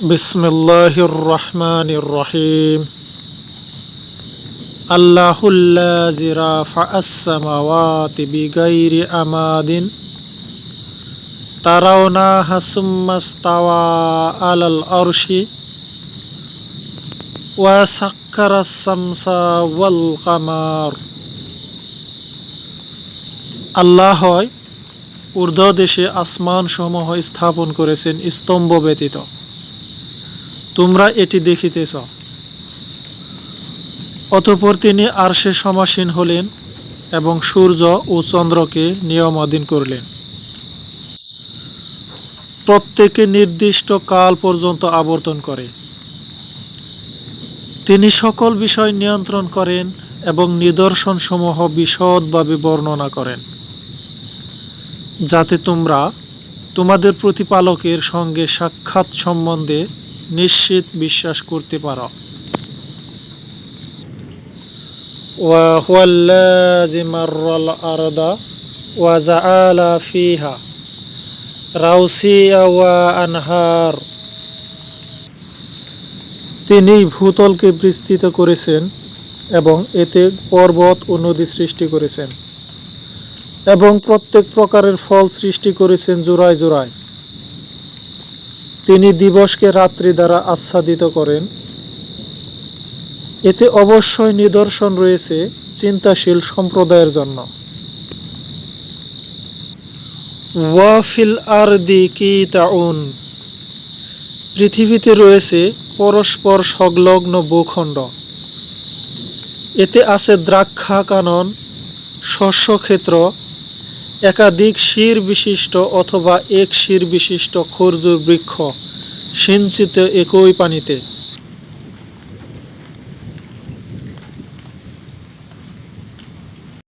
বিসমিল্লাহির রহমানির রহিম আল্লাহুল্লাজি রাফা আস-সামাওয়াতি বিগাইরি আমাদিন। তারাউনাহা সুম্মা ইসতাওয়া আলাল আরশি। ওয়া সাক্কারা আস-শামসা ওয়াল কামার। আল্লাহ হয় ঊর্ধ্ব দেশে আসমানসমূহ স্থাপন করেছেন স্তম্ভ ব্যতীত। তোমরা এটি দেখিতেছ। অতঃপর তিনি আরশে সমাসীন হলেন এবং সূর্য ও চন্দ্রকে নিয়মাধীন করলেন। প্রত্যেকে নির্দিষ্ট কাল পর্যন্ত আবর্তন করে। তিনি সকল বিষয় নিয়ন্ত্রণ করেন এবং নিদর্শনসমূহ বিশদভাবে বর্ণনা করেন, যাতে তোমরা তোমাদের প্রতিপালকের সঙ্গে সাক্ষাৎ সম্বন্ধে নিশ্চিত বিশ্বাস করতে পারো। আরদা ওয়া আনহার। তিনি ভূতলকে বিস্তৃত করেছেন এবং এতে পর্বত ও নদী সৃষ্টি করেছেন এবং প্রত্যেক প্রকারের ফল সৃষ্টি করেছেন জোড়ায় জোড়ায়। তিনি দিবসকে রাত্রি দ্বারা আচ্ছাদিত করেন। এতে অবশ্যই নিদর্শন রয়েছে চিন্তাশীল সম্প্রদায়ের জন্য। ওয়াফিল আরদি কি তাউন। পৃথিবীতে রয়েছে পরস্পর সংলগ্ন ভূখণ্ড। এতে আছে দ্রাক্ষা কানন শস্যক্ষেত্র একাধিক শির বিশিষ্ট অথবা এক শির বিশিষ্ট খরজুর বৃক্ষ সিঞ্চিত একই পানিতে।